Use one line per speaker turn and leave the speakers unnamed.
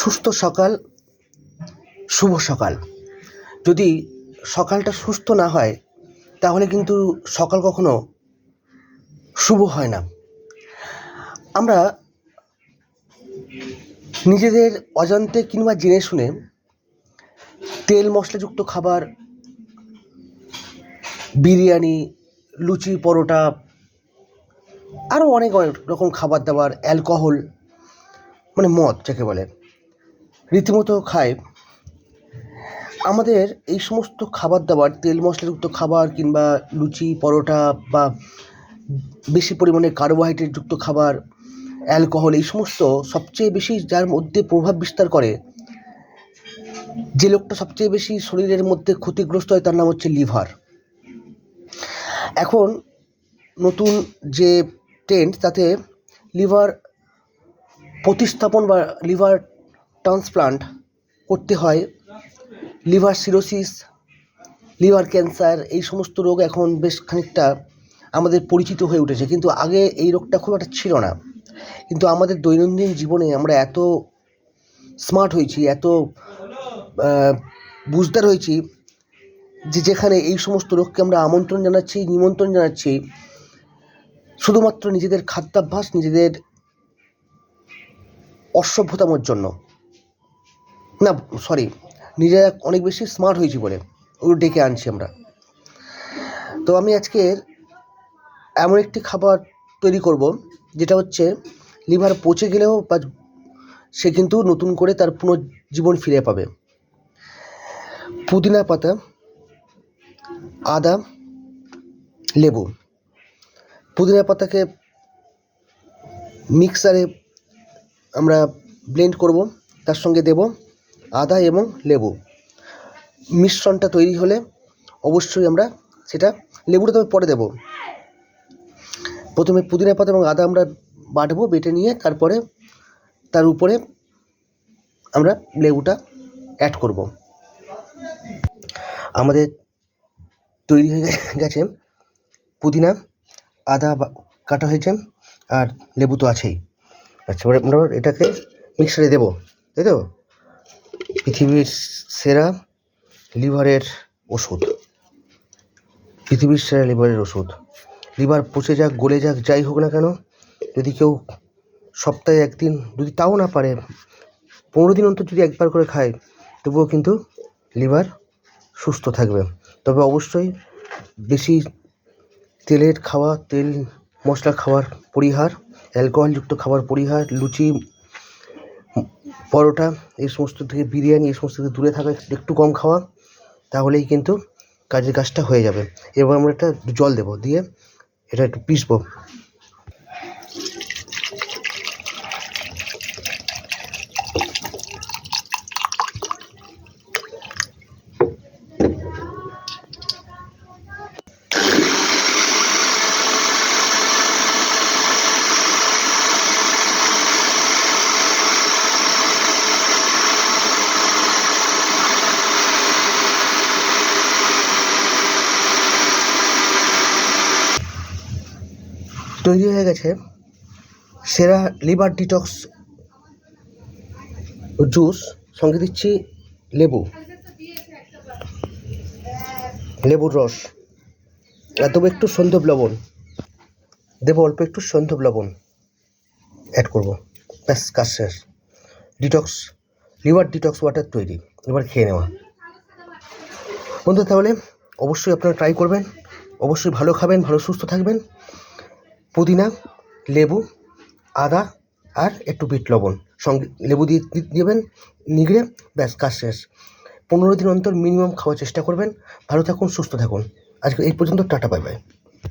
সুস্থ সকাল, শুভ সকাল। যদি সকালটা সুস্থ না হয়, তাহলে কিন্তু সকাল কখনো শুভ হয় না। আমরা নিজেদের অজান্তে কিংবা জেনে শুনে তেল মশলাযুক্ত খাবার, বিরিয়ানি, লুচি, পরোটা আরও অনেক অনেক রকম খাবার দাবার, অ্যালকোহল মানে মদ, যাকে বলে রীতিমতো খায়। আমাদের এই সমস্ত খাবার দাবার, তেল মশলাযুক্ত খাবার কিংবা লুচি, পরোটা বা বেশি পরিমাণে কার্বোহাইড্রেটযুক্ত খাবার অ্যালকোহল এই সমস্ত সবচেয়ে বেশি যার মধ্যে প্রভাব বিস্তার করে, যে লোকটা সবচেয়ে বেশি শরীরের মধ্যে ক্ষতিগ্রস্ত হয় তার নাম হচ্ছে লিভার এখন নতুন যে ট্রেন্ড তাতে লিভার প্রতিস্থাপন বা লিভার ট্রান্সপ্লান্ট করতে হয়, লিভার সিরোসিস, লিভার ক্যান্সার, এই সমস্ত রোগ এখন বেশ খানিকটা আমাদের পরিচিত হয়ে উঠেছে। কিন্তু আগে এই রোগটা খুব একটা ছিল না। কিন্তু আমাদের দৈনন্দিন জীবনে আমরা এত স্মার্ট হয়েছি, এত বুঝদার হয়েছি যে যেখানে এই সমস্ত রোগকে আমরা আমন্ত্রণ জানাচ্ছি, নিমন্ত্রণ জানাচ্ছি, শুধুমাত্র নিজেদের খাদ্যাভ্যাস, নিজেদের অসভ্যতামর জন্য। না সরি নিজেরা অনেক বেশি স্মার্ট হয়েছি বলে ওগুলো ডেকে আনছি আমরা। তো আমি আজকে এমন একটি খাবার তৈরি করব, যেটা হচ্ছে লিভার পচে গেলেও বা সে কিন্তু নতুন করে তার পুনর্জীবন ফিরে পাবে। পুদিনা পাতা, আদা, লেবু। পুদিনা পাতাকে মিক্সারে আমরা ব্লেন্ড করব, তার সঙ্গে দেব আদা এবং লেবু। মিশ্রণটা তৈরি হলে অবশ্যই আমরা সেটা লেবুটা তবে পরে দেব। প্রথমে পুদিনা পাতা এবং আদা আমরা বাটবো, বেটে নিয়ে তারপরে তার উপরে আমরা লেবুটা অ্যাড করব। আমাদের তৈরি হয়ে গেছে পুদিনা, আদা কাটা হয়েছে আর লেবু তো আছেই। আচ্ছা আমরা এটাকে মিক্সারে দেবো, তাই তো? পৃথিবীর সেরা লিভারের ওষুধ। পৃথিবীর সেরা লিভারের ওষুধ। লিভার পচে যাক, গলে যাক, যাই হোক না কেন, যদি কেউ সপ্তাহে একদিন, যদি তাও না পারে, পনেরো দিন অন্তর যদি একবার করে খায়, তবুও কিন্তু লিভার সুস্থ থাকবে। তবে অবশ্যই বেশি তেলের খাওয়া, তেল মশলা খাওয়ার পরিহার, অ্যালকোহলযুক্ত খাবার পরিহার, লুচি পরোটা, এই সমস্ত থেকে বিরিয়ানি, এই সমস্ত থেকে দূরে থাকা, একটু কম খাওয়া, তাহলেই কিন্তু কাজের কাজটা হয়ে যাবে। এবার আমরা একটা জল দেবো, দিয়ে এটা একটু পিসবো তৈরি হয়ে গেছে সেরা লিভার ডিটক্স জুস। সঙ্গে দিচ্ছি লেবু। লেবুর রস। আর দেবো একটু সন্ধব লবণ। দেবো অল্প একটু সন্ধব লবণ। অ্যাড করব। ব্যাস, কাজ শেষ। ডিটক্স, লিভার ডিটক্স ওয়াটার তৈরি। এবার খেয়ে নেওয়া। বন্ধু তাহলে অবশ্যই আপনারা ট্রাই করবেন। অবশ্যই ভালো খাবেন, ভালো সুস্থ থাকবেন। পুদিনা, লেবু, আদা আর একটু বিট লবণ। সঙ্গে লেবু দিয়ে দেবেন, নিগড়ে, ব্যাস, কাজ শেষ। পনেরো দিন অন্তর মিনিমাম খাওয়ার চেষ্টা করবেন। ভালো থাকুন, সুস্থ থাকুন। আজকে এই পর্যন্ত, টাটা বাই বাই